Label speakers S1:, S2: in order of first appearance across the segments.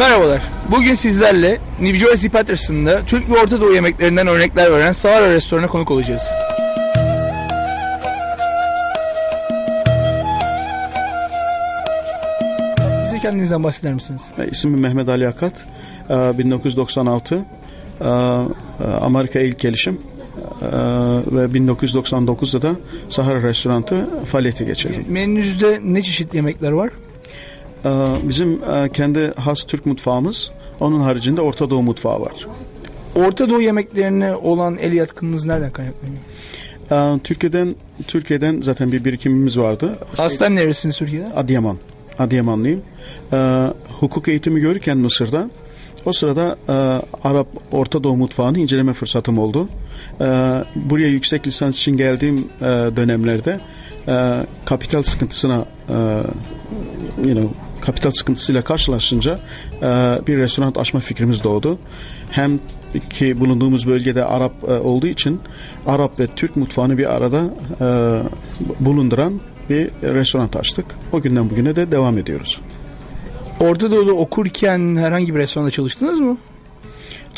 S1: Merhabalar. Bugün sizlerle New Jersey Patterson'da Türk ve Orta Doğu yemeklerinden örnekler veren Sahara Restoranı'na konuk olacağız. Bize kendinizden bahseder misiniz?
S2: E, İsmim Mehmet Ali Akat. E, 1996 e, e, Amerika ilk gelişim ve 1999'da da Sahara Restoranı faaliyete geçirdim.
S1: Menünüzde ne çeşitli yemekler var?
S2: E, Bizim e, kendi has Türk mutfağımız, onun haricinde Orta Doğu mutfağı var.
S1: Orta Doğu yemeklerine olan el yatkınlığınız nereden kaynaklanıyor?
S2: E, Türkiye'den Türkiye'den zaten bir birikimimiz vardı.
S1: Aslen neresiniz Türkiye'de?
S2: Adıyaman. Adıyamanlıyım. E, hukuk eğitimi görürken Mısır'da o sırada e, Arap Orta Doğu mutfağını inceleme fırsatım oldu. E, buraya yüksek lisans için geldiğim e, dönemlerde e, kapital sıkıntısına e, you know, kapital sıkıntısıyla karşılaşınca e, bir restoran açma fikrimiz doğdu. Hem ki bulunduğumuz bölgede Arap e, olduğu için Arap ve Türk mutfağını bir arada e, bulunduran bir restoran açtık. O günden bugüne de devam ediyoruz.
S1: Orta Doğu'da okurken herhangi bir restoranda çalıştınız mı?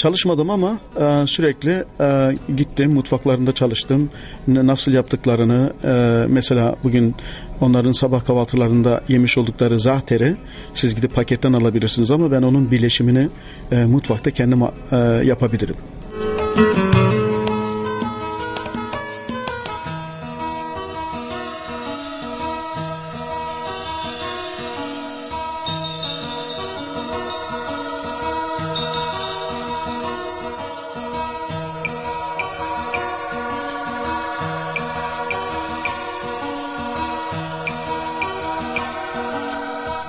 S2: Çalışmadım ama e, sürekli e, gittim mutfaklarında çalıştım. Nasıl yaptıklarını e, mesela bugün onların sabah kahvaltılarında yemiş oldukları zahteri siz gidip paketten alabilirsiniz ama ben onun birleşimini e, mutfakta kendim e, yapabilirim.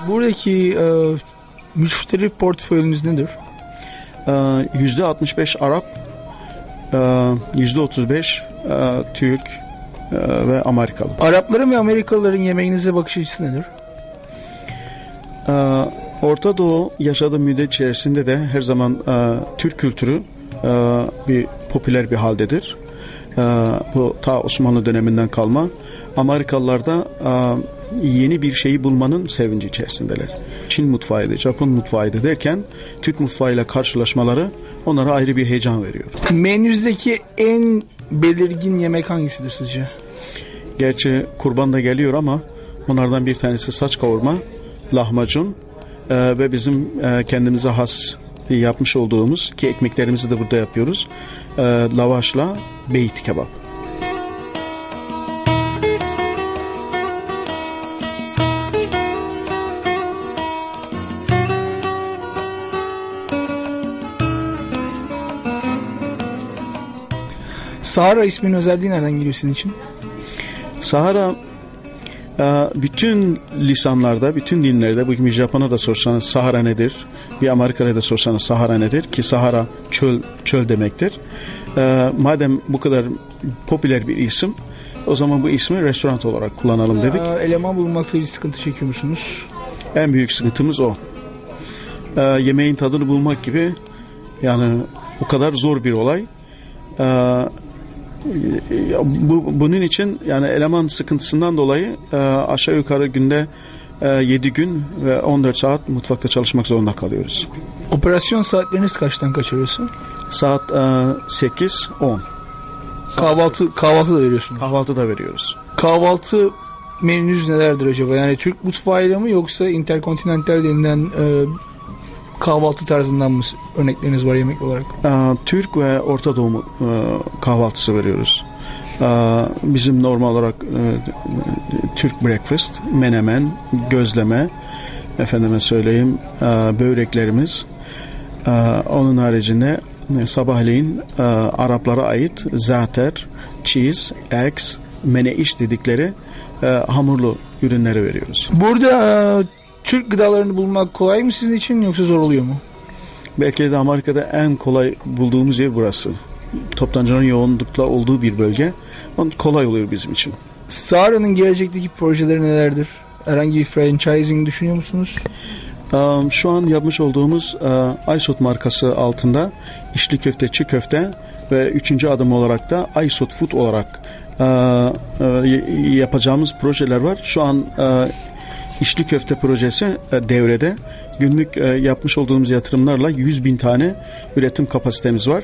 S1: Buradaki e, müşteri portföyünüz nedir?
S2: E, Yüzde 65 Arap, e, yüzde 35 e, Türk e, ve Amerikalı.
S1: Arapların ve Amerikalıların yemeğinize bakış açısı nedir?
S2: Ee, Orta Doğu yaşadığı müddet içerisinde de her zaman e, Türk kültürü e, bir popüler bir haldedir. E, bu ta Osmanlı döneminden kalma. Amerikalılar da e, yeni bir şeyi bulmanın sevinci içerisindeler. Çin mutfağıydı, Japon mutfağıydı derken Türk mutfağıyla karşılaşmaları onlara ayrı bir heyecan veriyor.
S1: Menünüzdeki en belirgin yemek hangisidir sizce?
S2: Gerçi kurban da geliyor ama onlardan bir tanesi saç kavurma, lahmacun e, ve bizim e, kendimize has yapmış olduğumuz ki ekmeklerimizi de burada yapıyoruz. E, lavaşla beyti kebap.
S1: Sahara isminin özelliği nereden geliyor sizin için?
S2: Sahara e, bütün lisanlarda, bütün dinlerde, bugün Japon'a da sorsanız Sahara nedir? Bir Amerika'ya da sorsanız Sahara nedir? Ki Sahara çöl, çöl demektir. E, madem bu kadar popüler bir isim, o zaman bu ismi restoran olarak kullanalım dedik.
S1: Eleman bulmakta bir sıkıntı çekiyor musunuz?
S2: En büyük sıkıntımız o. Ee, yemeğin tadını bulmak gibi yani o kadar zor bir olay. Bu, bunun için yani eleman sıkıntısından dolayı e, aşağı yukarı günde e, 7 gün ve 14 saat mutfakta çalışmak zorunda kalıyoruz.
S1: Operasyon saatleriniz kaçtan kaç arası?
S2: Saat e, 8-10.
S1: Kahvaltı kahvaltı da veriyorsunuz.
S2: Kahvaltı da veriyoruz.
S1: Kahvaltı menünüz nelerdir acaba? Yani Türk mutfağıyla mı yoksa interkontinental denilen e, kahvaltı tarzından mı örnekleriniz var yemek olarak?
S2: Ee, Türk ve Orta Doğu e, kahvaltısı veriyoruz. Ee, Bizim normal olarak e, Türk breakfast, menemen, gözleme, efendime söyleyeyim e, böreklerimiz. Ee, Onun haricinde sabahleyin e, Araplara ait zater, cheese, eggs, meneiş dedikleri e, hamurlu ürünleri veriyoruz.
S1: Burada e, Türk gıdalarını bulmak kolay mı sizin için yoksa zor oluyor mu?
S2: Belki de Amerika'da en kolay bulduğumuz yer burası. Toptancıların yoğunlukla olduğu bir bölge. Onun kolay oluyor bizim için.
S1: Sahara'nın gelecekteki projeleri nelerdir? Herhangi bir franchising düşünüyor musunuz?
S2: Um, Şu an yapmış olduğumuz uh, Aysot markası altında içli köfte, çiğ köfte ve üçüncü adım olarak da Aysot Food olarak uh, uh, y- yapacağımız projeler var. Şu an İçli köfte projesi e, devrede. Günlük e, yapmış olduğumuz yatırımlarla 100 bin tane üretim kapasitemiz var.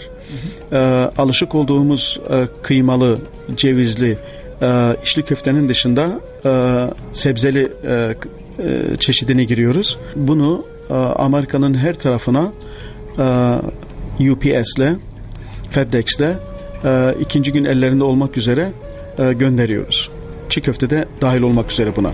S2: E, alışık olduğumuz kıymalı, cevizli, içli köftenin dışında sebzeli çeşidine giriyoruz. Bunu Amerika'nın her tarafına UPS'le, FedEx'le ikinci gün ellerinde olmak üzere gönderiyoruz. Çiğ köfte de dahil olmak üzere buna.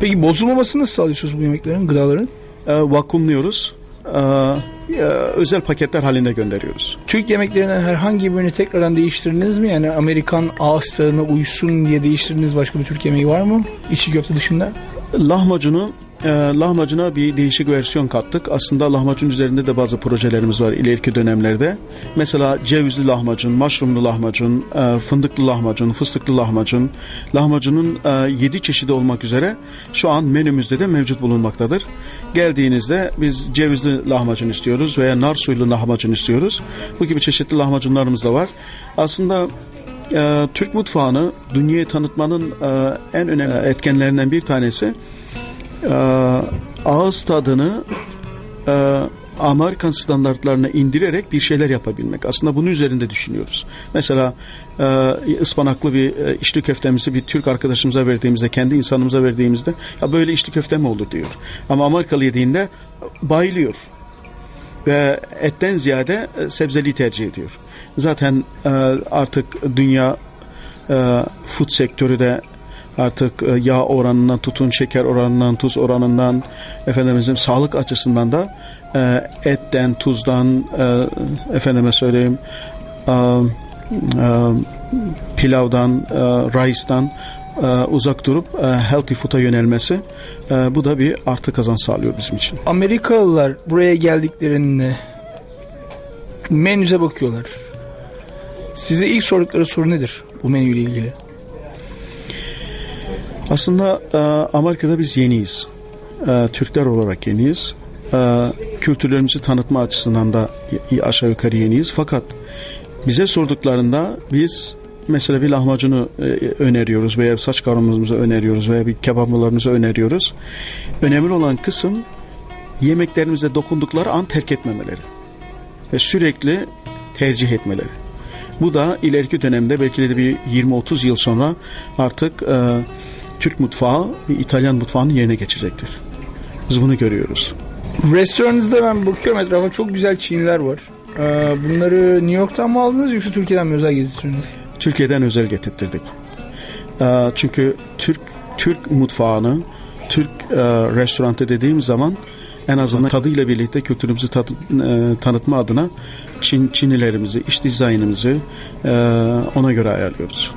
S1: Peki bozulmamasını nasıl sağlıyorsunuz bu yemeklerin, gıdaların?
S2: E, vakumluyoruz. E, özel paketler halinde gönderiyoruz.
S1: Türk yemeklerinden herhangi birini tekrardan değiştirdiniz mi? Yani Amerikan ağız tadına uysun diye değiştirdiğiniz başka bir Türk yemeği var mı? İçli köfte dışında.
S2: Lahmacunu e, lahmacuna bir değişik versiyon kattık. Aslında lahmacun üzerinde de bazı projelerimiz var ileriki dönemlerde. Mesela cevizli lahmacun, maşrumlu lahmacun, e, fındıklı lahmacun, fıstıklı lahmacun. Lahmacunun e, 7 çeşidi olmak üzere şu an menümüzde de mevcut bulunmaktadır. Geldiğinizde biz cevizli lahmacun istiyoruz veya nar suylu lahmacun istiyoruz. Bu gibi çeşitli lahmacunlarımız da var. Aslında e, Türk mutfağını dünyaya tanıtmanın e, en önemli etkenlerinden bir tanesi e, ağız tadını e, Amerikan standartlarına indirerek bir şeyler yapabilmek. Aslında bunun üzerinde düşünüyoruz. Mesela e, ıspanaklı bir e, içli köftemizi bir Türk arkadaşımıza verdiğimizde, kendi insanımıza verdiğimizde ya böyle içli köfte mi olur diyor. Ama Amerikalı yediğinde bayılıyor ve etten ziyade e, sebzeliği tercih ediyor. Zaten e, artık dünya e, food sektörü de artık e, yağ oranından tutun şeker oranından tuz oranından efendimizin sağlık açısından da e, etten tuzdan e, efendime söyleyeyim pilavdan e, uzak durup healthy food'a yönelmesi bu da bir artı kazan sağlıyor bizim için.
S1: Amerikalılar buraya geldiklerinde menüze bakıyorlar. Size ilk sordukları soru nedir bu menüyle ilgili?
S2: Aslında e, Amerika'da biz yeniyiz. E, Türkler olarak yeniyiz. E, kültürlerimizi tanıtma açısından da aşağı yukarı yeniyiz. Fakat bize sorduklarında biz mesela bir lahmacunu e, öneriyoruz veya saç kavurmamızı öneriyoruz veya bir kebaplarımızı öneriyoruz. Önemli olan kısım yemeklerimize dokundukları an terk etmemeleri ve sürekli tercih etmeleri. Bu da ileriki dönemde belki de bir 20-30 yıl sonra artık e, Türk mutfağı ve İtalyan mutfağının yerine geçecektir. Biz bunu görüyoruz.
S1: Restoranınızda ben bakıyorum etrafa çok güzel çiniler var. Ee, bunları New York'tan mı aldınız yoksa Türkiye'den mi özel getirdiniz?
S2: Türkiye'den özel getirttirdik. E, çünkü Türk Türk mutfağını Türk e, restorantı dediğim zaman en azından tadıyla birlikte kültürümüzü tadı- e, tanıtma adına Çin, Çinilerimizi, iş dizaynımızı e, ona göre ayarlıyoruz.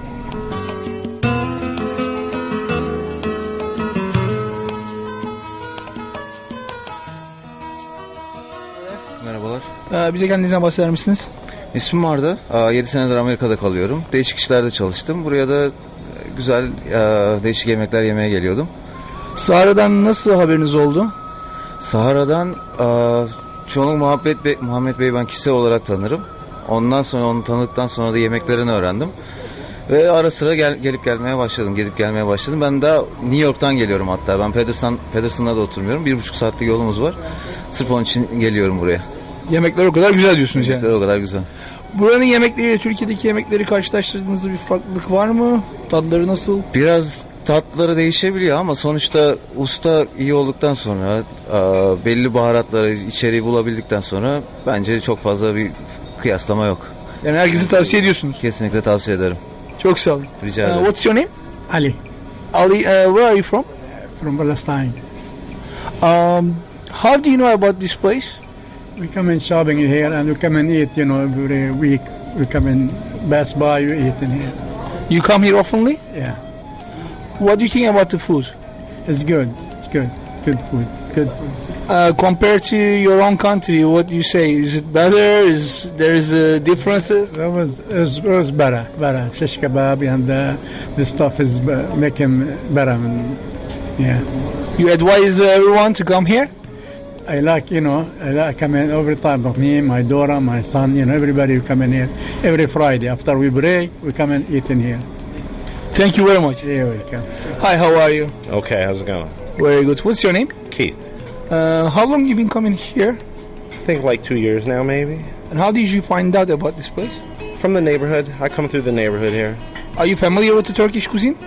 S1: Bize kendinizden bahseder misiniz?
S3: İsmim Arda. 7 senedir Amerika'da kalıyorum. Değişik işlerde çalıştım. Buraya da e, güzel e, değişik yemekler yemeye geliyordum.
S1: Sahara'dan nasıl haberiniz oldu?
S3: Sahara'dan e, çoğunluk Muhabbet Bey, Muhammed Bey'i ben kişisel olarak tanırım. Ondan sonra onu tanıdıktan sonra da yemeklerini öğrendim. Ve ara sıra gel, gelip gelmeye başladım. Gelip gelmeye başladım. Ben daha New York'tan geliyorum hatta. Ben Pedersen, Pedersen'da da oturmuyorum. Bir buçuk saatlik yolumuz var. Sırf onun için geliyorum buraya.
S1: Yemekler o kadar güzel diyorsunuz yani.
S3: O kadar güzel.
S1: Buranın yemekleriyle Türkiye'deki yemekleri karşılaştırdığınızda bir farklılık var mı? Tadları nasıl?
S3: Biraz tatları değişebiliyor ama sonuçta usta iyi olduktan sonra e, belli baharatları içeriği bulabildikten sonra bence çok fazla bir kıyaslama yok.
S1: Yani herkese tavsiye ediyorsunuz.
S3: Kesinlikle tavsiye ederim.
S1: Çok sağ olun.
S3: Rica
S1: Uh,
S3: ederim.
S1: what's your name?
S4: Ali
S1: Ali, uh, where are you from?
S4: from Palestine.
S1: Um, how do you know about this place?
S4: We come in shopping here and we come and eat, you know, every week. We come and pass by, you eat in here.
S1: You come here oftenly?
S4: Yeah,
S1: What do you think about the food?
S4: it's good. It's good. Good food. Good food.
S1: Uh, compared to your own country, what do you say? Is it better? Is there is uh, differences?
S4: It was, it was better, better. Shish kebab and uh, the stuff is making better. Yeah,
S1: You advise uh, everyone to come here?
S4: I like you know I like come in every time. Of me, my daughter, my son, you know, everybody who come in here every Friday after we break. We come and eat in here.
S1: Thank you very much.
S4: You're welcome.
S1: Hi, how are you?
S5: Okay, how's it going?
S1: Very good. What's your name?
S5: Keith.
S1: Uh, how long you been coming here?
S5: I think like two years now, maybe.
S1: And how did you find out about this place?
S5: From the neighborhood. I come through the neighborhood here.
S1: Are you familiar with the Turkish cuisine?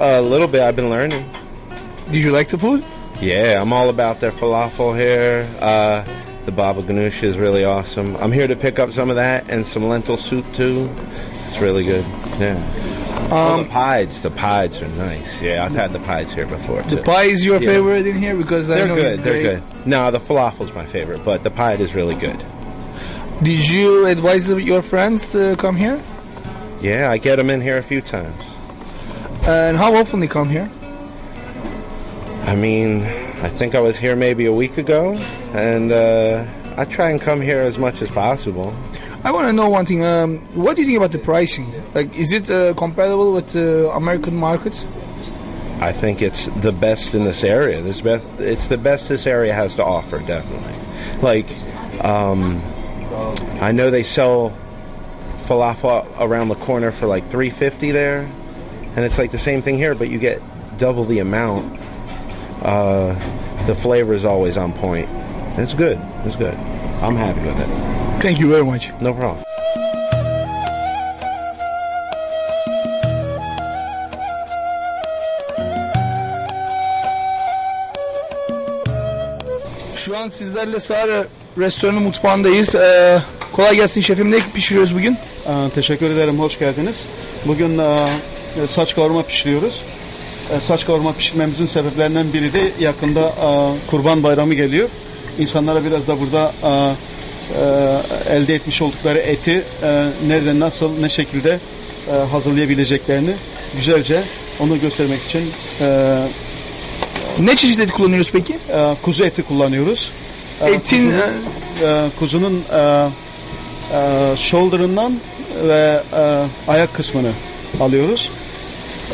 S5: a little bit. I've been learning.
S1: Did you like the food?
S5: Yeah, I'm all about their falafel here. Uh, the baba ganoush is really awesome. I'm here to pick up some of that and some lentil soup too. It's really good. Yeah. Oh, the pies, the pies are nice. Yeah, I've had the pies here before too.
S1: The pie is your
S5: Yeah.
S1: favorite in here because
S5: they're
S1: know
S5: good. They're good. No, the falafel's my favorite, but the pie is really good.
S1: Did you advise your friends to come here?
S5: Yeah, I get them in here a few times.
S1: And how often they come here?
S5: I mean, I think I was here maybe a week ago, and uh, I try and come here as much as possible.
S1: I want to know one thing. Um, what do you think about the pricing? Like, is it uh, comparable with uh, American markets?
S5: I think it's the best in this area. This best, it's the best this area has to offer, definitely. Like, um, I know they sell falafel around the corner for like three fifty there, and it's like the same thing here, but you get double the amount. Uh, the flavor is always on point. It's good. It's good. I'm happy with it.
S1: Thank you very much.
S5: No problem.
S1: Şu an sizlerle Sara restoranı mutfağındayız. Ee, kolay gelsin şefim. Ne pişiriyoruz bugün?
S2: Ee, teşekkür ederim, hoş geldiniz. Bugün e, saç kavurma pişiriyoruz. E, saç kavurma pişirmemizin sebeplerinden biri de yakında e, Kurban Bayramı geliyor. İnsanlara biraz da burada e, e, elde etmiş oldukları eti e, nerede, nasıl, ne şekilde e, hazırlayabileceklerini güzelce onu göstermek için e,
S1: Ne çeşit et kullanıyoruz peki?
S2: e, kuzu eti kullanıyoruz. E,
S1: Etin
S2: kuzunun, e, kuzunun e, e, shoulder'ından ve e, ayak kısmını alıyoruz.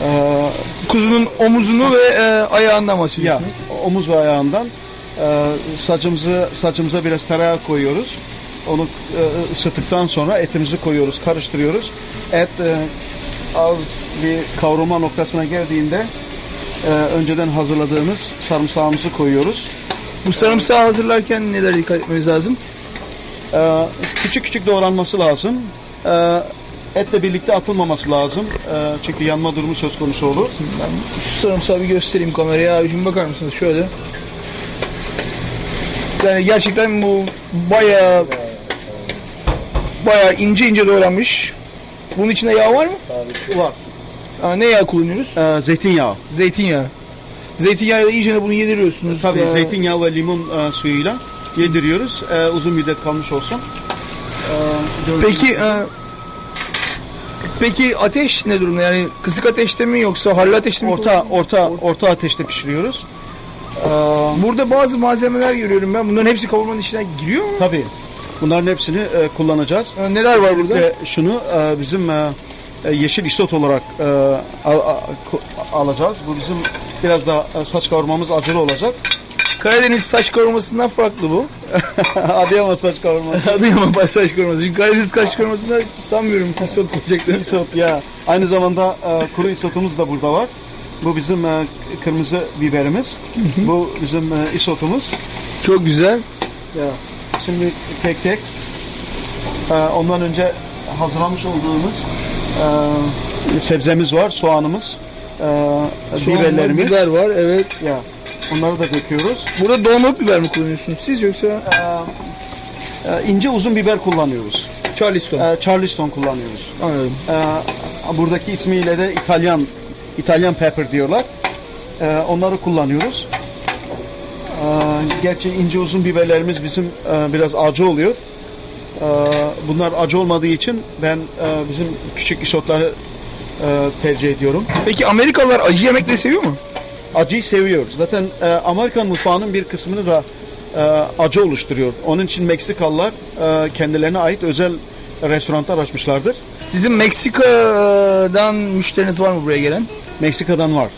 S2: E,
S1: kuzunun omuzunu ve e, ayağından
S2: ya
S1: bahsediyorsunuz.
S2: omuz ve ayağından e, saçımızı saçımıza biraz tereyağı koyuyoruz. Onu e, ısıttıktan sonra etimizi koyuyoruz, karıştırıyoruz. Et e, az bir kavrulma noktasına geldiğinde e, önceden hazırladığımız sarımsağımızı koyuyoruz.
S1: Bu sarımsağı hazırlarken neler dikkat etmemiz lazım?
S2: Ee, küçük küçük doğranması lazım. Ee, etle birlikte atılmaması lazım. Ee, çünkü yanma durumu söz konusu olur.
S1: Ben şu sarımsağı bir göstereyim kameraya. Abicim bakar mısınız şöyle. Yani gerçekten bu bayağı bayağı ince ince doğranmış. Bunun içinde yağ var mı?
S2: Var.
S1: Aa, ne yağ kullanıyoruz?
S2: Ee, zeytinyağı.
S1: Zeytinyağı. Zeytinyağıyla iyice bunu yediriyorsunuz.
S2: Tabii
S1: Ee,
S2: zeytinyağı ve limon e, suyuyla yediriyoruz. Ee, uzun müddet kalmış olsun. Gördüğünüz
S1: Peki e, Peki ateş ne durumda? Yani kısık ateşte mi yoksa harlı ateşte mi?
S2: orta orta orta ateşte pişiriyoruz. Ee,
S1: Burada bazı malzemeler görüyorum ben. Bunların hepsi kavurmanın içine giriyor mu?
S2: tabii. Bunların hepsini e, kullanacağız.
S1: Ee, neler var burada?
S2: Ve şunu e, bizim e, e, yeşil isot olarak e, al- al- alacağız. Bu bizim biraz da e, saç kavurmamız acılı olacak.
S1: Karadeniz saç kavurmasından farklı bu.
S2: Adıyaman saç kavurması.
S1: Adıyaman saç kavurması. Çünkü Karadeniz saç kavurmasında sanmıyorum isot koyacaklar.
S2: isot ya. Aynı zamanda e, kuru isotumuz da burada var. Bu bizim e, kırmızı biberimiz. Bu bizim e, isotumuz.
S1: Çok güzel.
S2: Ya. Şimdi tek tek e, ondan önce hazırlamış olduğumuz e, sebzemiz var, soğanımız, e,
S1: Soğan var,
S2: biberlerimiz.
S1: Biber var evet.
S2: Ya. Onları da döküyoruz.
S1: Burada dolmalık biber mi kullanıyorsunuz siz yoksa
S2: E, e, ince uzun biber kullanıyoruz.
S1: Charleston?
S2: E, Charleston kullanıyoruz.
S1: Anladım.
S2: E, buradaki ismiyle de İtalyan İtalyan pepper diyorlar. E, onları kullanıyoruz. E, gerçi ince uzun biberlerimiz bizim e, biraz acı oluyor. E, bunlar acı olmadığı için ben e, bizim küçük isotları e, tercih ediyorum.
S1: Peki Amerikalılar acı yemekleri seviyor mu?
S2: Acıyı seviyoruz. Zaten e, Amerikan mutfağının bir kısmını da e, acı oluşturuyor. Onun için Meksikalılar e, kendilerine ait özel restoranlar açmışlardır.
S1: Sizin Meksika'dan müşteriniz var mı buraya gelen?
S2: Meksika'dan var.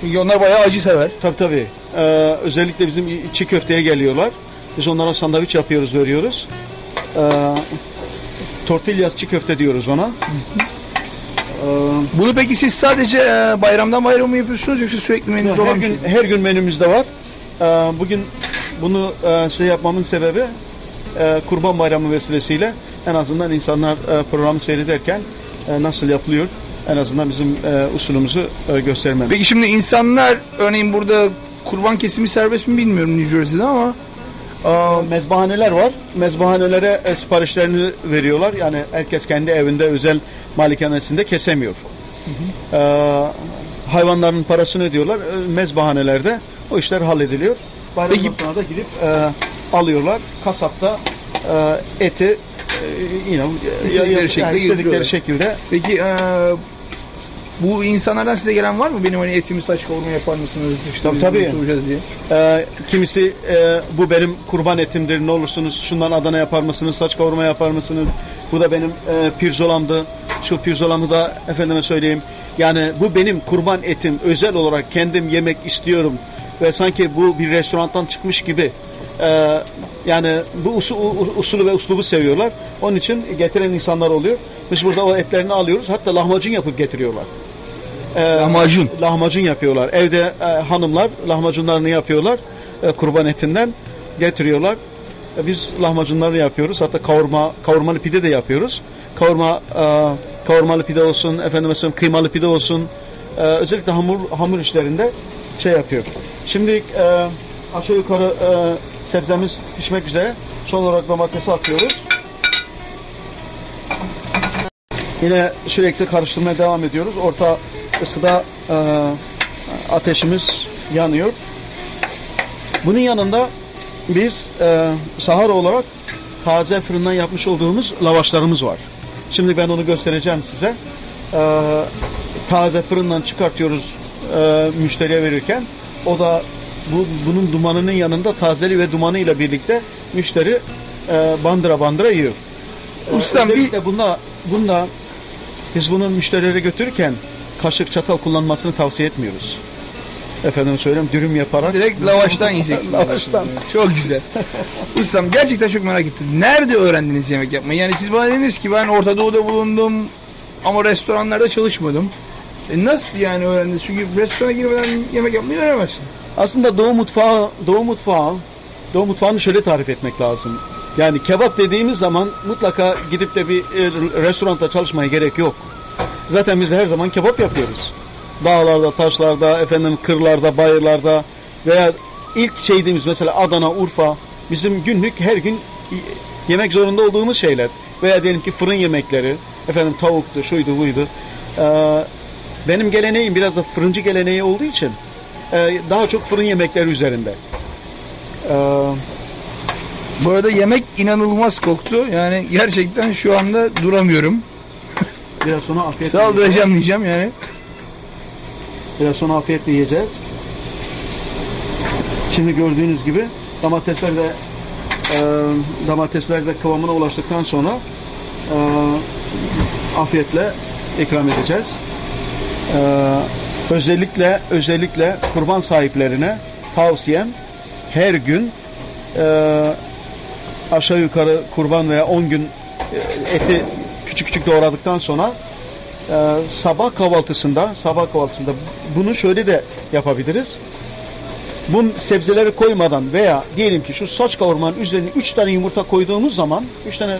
S1: Çünkü onlar bayağı acı sever.
S2: Tabii tabii. E, özellikle bizim çiğ köfteye geliyorlar. Biz onlara sandviç yapıyoruz, veriyoruz. E, tortillas çiğ köfte diyoruz ona.
S1: Bunu peki siz sadece e, bayramdan bayrama mı yapıyorsunuz yoksa sürekli menünüz
S2: her
S1: olan bir
S2: gün
S1: şey mi?
S2: her gün menümüzde var. Ee, Bugün bunu e, size yapmamın sebebi e, Kurban Bayramı vesilesiyle en azından insanlar e, programı seyrederken e, nasıl yapılıyor en azından bizim e, usulümüzü e, göstermemiz.
S1: Peki şimdi insanlar örneğin burada kurban kesimi serbest mi bilmiyorum New Jersey'de ama
S2: Mezbahaneler var. Mezbahanelere e, siparişlerini veriyorlar. Yani herkes kendi evinde özel malikanesinde kesemiyor. Ee, hayvanların parasını ödüyorlar. E, Mezbahanelerde o işler hallediliyor. Bayramdan
S1: Peki-
S2: da gidip alıyorlar. Kasapta eti e, yine
S1: İstedikleri şekilde
S2: yani istedikleri şekilde
S1: peki bu insanlardan size gelen var mı? Benim hani etimi saç kavurma yapar mısınız? İşte
S2: Tabii, tabii.
S1: diye.
S2: Ee, kimisi e, bu benim kurban etimdir ne olursunuz şundan Adana yapar mısınız saç kavurma yapar mısınız? Bu da benim e, pirzolamdı. Şu pirzolamı da efendime söyleyeyim. Yani bu benim kurban etim. Özel olarak kendim yemek istiyorum. Ve sanki bu bir restorandan çıkmış gibi. E, yani bu usu, u- usulü ve uslubu seviyorlar. Onun için getiren insanlar oluyor. Biz burada o etlerini alıyoruz. Hatta lahmacun yapıp getiriyorlar Ee,
S1: Lahmacun.
S2: lahmacun yapıyorlar. Evde e, hanımlar lahmacunlarını yapıyorlar. E, kurban etinden getiriyorlar. E, biz lahmacunları yapıyoruz. Hatta kavurma kavurmalı pide de yapıyoruz. Kavurma e, kavurmalı pide olsun, efendim mesela kıymalı pide olsun. E, özellikle hamur hamur işlerinde şey yapıyor. Şimdi e, aşağı yukarı e, sebzemiz pişmek üzere. Son olarak domatesi atıyoruz. Yine sürekli karıştırmaya devam ediyoruz. Orta ısıda e, ateşimiz yanıyor. Bunun yanında biz e, sahar olarak taze fırından yapmış olduğumuz lavaşlarımız var. Şimdi ben onu göstereceğim size. E, taze fırından çıkartıyoruz e, müşteriye verirken. O da bu, bunun dumanının yanında tazeli ve dumanıyla birlikte müşteri e, bandıra bandıra yiyor.
S1: Ustam bir
S2: bunda, bunda biz bunu müşterilere götürürken kaşık çatal kullanmasını tavsiye etmiyoruz. Efendim söyleyeyim dürüm yaparak.
S1: direkt lavaştan yiyeceksiniz.
S2: Lavaştan.
S1: Çok güzel. Ustam gerçekten çok merak ettim. Nerede öğrendiniz yemek yapmayı? Yani siz bana dediniz ki ben Orta Doğu'da bulundum ama restoranlarda çalışmadım. E nasıl yani öğrendiniz? Çünkü restorana girmeden yemek yapmayı öğrenemezsin.
S2: Aslında Doğu mutfağı, Doğu mutfağı, Doğu mutfağını şöyle tarif etmek lazım. Yani kebap dediğimiz zaman mutlaka gidip de bir e, restoranda çalışmaya gerek yok. Zaten biz de her zaman kebap yapıyoruz. Dağlarda, taşlarda, efendim kırlarda, bayırlarda veya ilk şeydiğimiz mesela Adana, Urfa bizim günlük her gün yemek zorunda olduğumuz şeyler. Veya diyelim ki fırın yemekleri, efendim tavuktu, şuydu, buydu. Ee, benim geleneğim biraz da fırıncı geleneği olduğu için e, daha çok fırın yemekleri üzerinde. Ee,
S1: Bu arada yemek inanılmaz koktu. Yani gerçekten şu anda duramıyorum.
S2: Biraz sonra afiyetle.
S1: Saldıracağım diyeceğim yani.
S2: Biraz sonra afiyetle yiyeceğiz. Şimdi gördüğünüz gibi domatesler de e, domatesler de kıvamına ulaştıktan sonra e, afiyetle ikram edeceğiz. E, özellikle özellikle kurban sahiplerine tavsiyem her gün e, aşağı yukarı kurban veya 10 gün e, eti küçük küçük doğradıktan sonra e, sabah kahvaltısında sabah kahvaltısında bunu şöyle de yapabiliriz. Bunun sebzeleri koymadan veya diyelim ki şu saç kavurmanın üzerine 3 tane yumurta koyduğumuz zaman 3 tane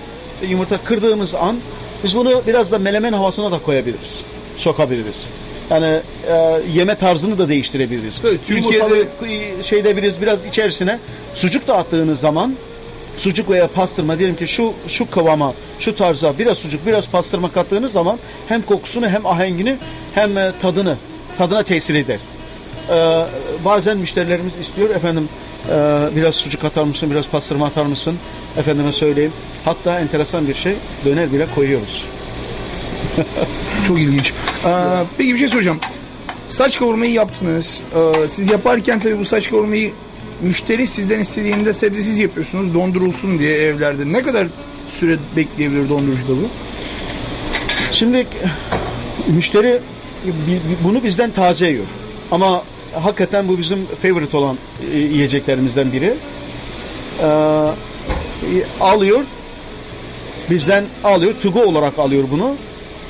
S2: yumurta kırdığımız an biz bunu biraz da melemen havasına da koyabiliriz. Sokabiliriz. Yani e, yeme tarzını da değiştirebiliriz.
S1: Tabii, Türkiye'de-
S2: Yumurtalı şey edebiliriz biraz içerisine sucuk da attığınız zaman sucuk veya pastırma diyelim ki şu şu kıvama, şu tarza biraz sucuk, biraz pastırma kattığınız zaman hem kokusunu hem ahengini hem e, tadını tadına tesir eder. Ee, bazen müşterilerimiz istiyor efendim e, biraz sucuk atar mısın, biraz pastırma atar mısın? Efendime söyleyeyim. Hatta enteresan bir şey döner bile koyuyoruz.
S1: Çok ilginç. Aa, peki bir şey soracağım. Saç kavurmayı yaptınız. Ee, siz yaparken tabii bu saç kavurmayı müşteri sizden istediğinde sebzesiz yapıyorsunuz dondurulsun diye evlerde. Ne kadar süre bekleyebilir dondurucuda bu?
S2: Şimdi müşteri bunu bizden taze yiyor. Ama hakikaten bu bizim favorite olan e, yiyeceklerimizden biri. Ee, e, alıyor bizden alıyor, to go olarak alıyor bunu.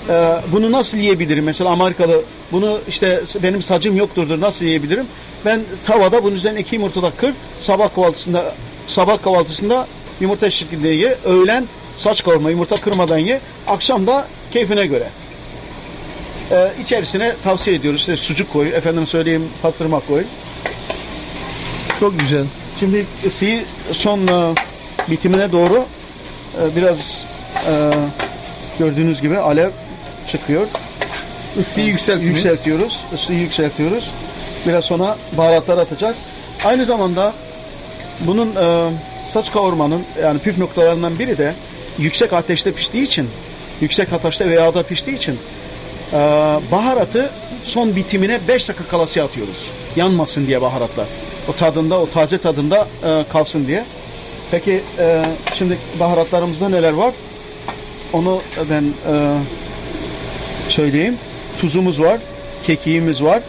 S2: Ee, bunu nasıl yiyebilirim? Mesela Amerikalı bunu işte benim sacım yokturdur nasıl yiyebilirim? Ben tavada bunun üzerine iki yumurta da kır. Sabah kahvaltısında sabah kahvaltısında yumurta şeklinde ye. Öğlen saç kavurma yumurta kırmadan ye. Akşam da keyfine göre. Ee, içerisine tavsiye ediyoruz. İşte sucuk koy, efendim söyleyeyim pastırma koy.
S1: Çok güzel.
S2: Şimdi ısıyı son e, bitimine doğru e, biraz e, gördüğünüz gibi alev çıkıyor.
S1: Isıyı yükselttiniz.
S2: Yükseltiyoruz. Isıyı yükseltiyoruz. Biraz sonra baharatlar atacağız. Aynı zamanda bunun e, saç kavurmanın yani püf noktalarından biri de yüksek ateşte piştiği için yüksek ateşte veya yağda piştiği için e, baharatı son bitimine 5 dakika kalası atıyoruz. Yanmasın diye baharatlar. O tadında, o taze tadında e, kalsın diye. Peki e, şimdi baharatlarımızda neler var? Onu ben e, söyleyeyim. Tuzumuz var, kekiğimiz var.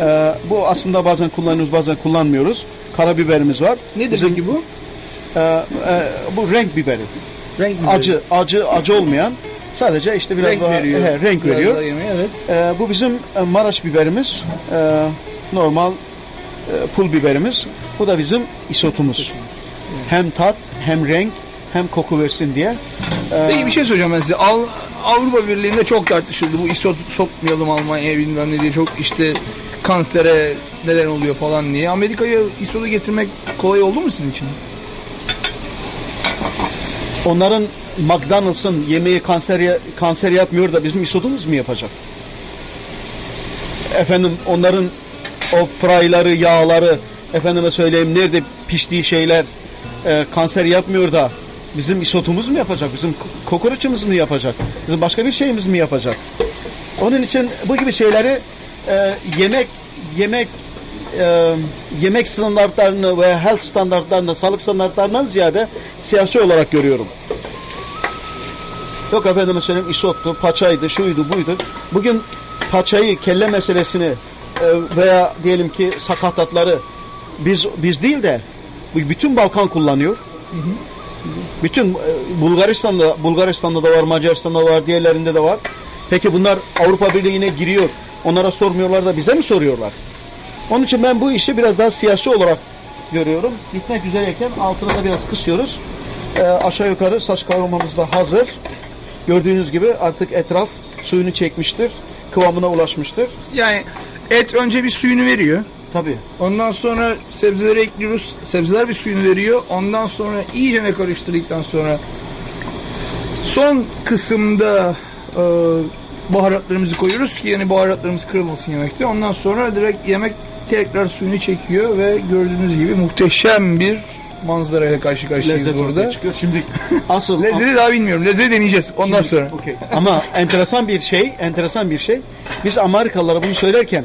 S2: E, bu aslında bazen kullanıyoruz, bazen kullanmıyoruz. Karabiberimiz var.
S1: Nedir
S2: Bizim-
S1: peki bu?
S2: E, e, bu renk biberi.
S1: Renk mi
S2: Acı, acı, acı olmayan. Sadece işte biraz
S1: Renk
S2: daha
S1: veriyor.
S2: he, renk
S1: Biraz
S2: veriyor.
S1: daha yemeğe, evet.
S2: Ee, bu bizim e, Maraş biberimiz. Ee, normal e, pul biberimiz. Bu da bizim isotumuz. Hem tat, hem renk, hem koku versin diye. Ee,
S1: Peki bir şey soracağım ben size. Al, Avrupa Birliği'nde çok tartışıldı. Bu isot sokmayalım Almanya'ya bilmem ne diye. Çok işte kansere neler oluyor falan diye. Amerika'ya isotu getirmek kolay oldu mu sizin için?
S2: onların McDonald's'ın yemeği kanser, kanser yapmıyor da bizim isotumuz mu yapacak? Efendim onların o frayları, yağları, efendime söyleyeyim nerede piştiği şeyler e, kanser yapmıyor da bizim isotumuz mu yapacak? Bizim ko- kokoreçimiz mi yapacak? Bizim başka bir şeyimiz mi yapacak? Onun için bu gibi şeyleri e, yemek yemek e, yemek standartlarını ve health standartlarını, sağlık standartlarından ziyade siyasi olarak görüyorum. Yok efendime söyleyeyim isottu, paçaydı, şuydu, buydu. Bugün paçayı, kelle meselesini e, veya diyelim ki sakatatları biz biz değil de bütün Balkan kullanıyor. Bütün e, Bulgaristan'da Bulgaristan'da da var, Macaristan'da da var, diğerlerinde de var. Peki bunlar Avrupa Birliği'ne giriyor. Onlara sormuyorlar da bize mi soruyorlar? Onun için ben bu işi biraz daha siyasi olarak görüyorum. Bitmek üzereyken altına da biraz kısıyoruz. E, aşağı yukarı saç kavurmamız da hazır. Gördüğünüz gibi artık etraf suyunu çekmiştir. Kıvamına ulaşmıştır.
S1: Yani et önce bir suyunu veriyor.
S2: Tabii.
S1: Ondan sonra sebzeleri ekliyoruz. Sebzeler bir suyunu veriyor. Ondan sonra iyice ne karıştırdıktan sonra son kısımda e, baharatlarımızı koyuyoruz ki yani baharatlarımız kırılmasın yemekte. Ondan sonra direkt yemek tekrar suyunu çekiyor ve gördüğünüz gibi muhteşem bir manzarayla karşı karşıyayız
S2: Lezzet
S1: burada.
S2: çıkıyor. Şimdi asıl
S1: Lezzeti daha bilmiyorum. Lezzeti deneyeceğiz ondan sonra.
S2: Okey. Ama enteresan bir şey, enteresan bir şey. Biz Amerikalılara bunu söylerken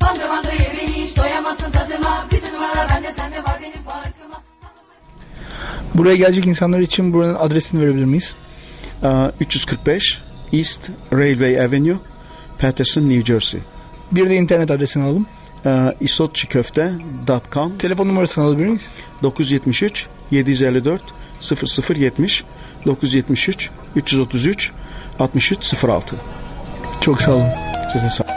S6: bandırı yemeği hiç doyamazsın tadıma. Bütün numaralar bende sende var benim farkıma.
S1: Buraya gelecek insanlar için buranın adresini verebilir miyiz?
S2: Aa, 345 East Railway Avenue, Patterson, New Jersey.
S1: Bir de internet adresini alalım.
S2: Aa, isotçiköfte.com
S1: Telefon numarasını alabilir miyiz?
S2: 973 754 0070 973 333 6306
S1: Çok sağ olun.
S2: Size sağ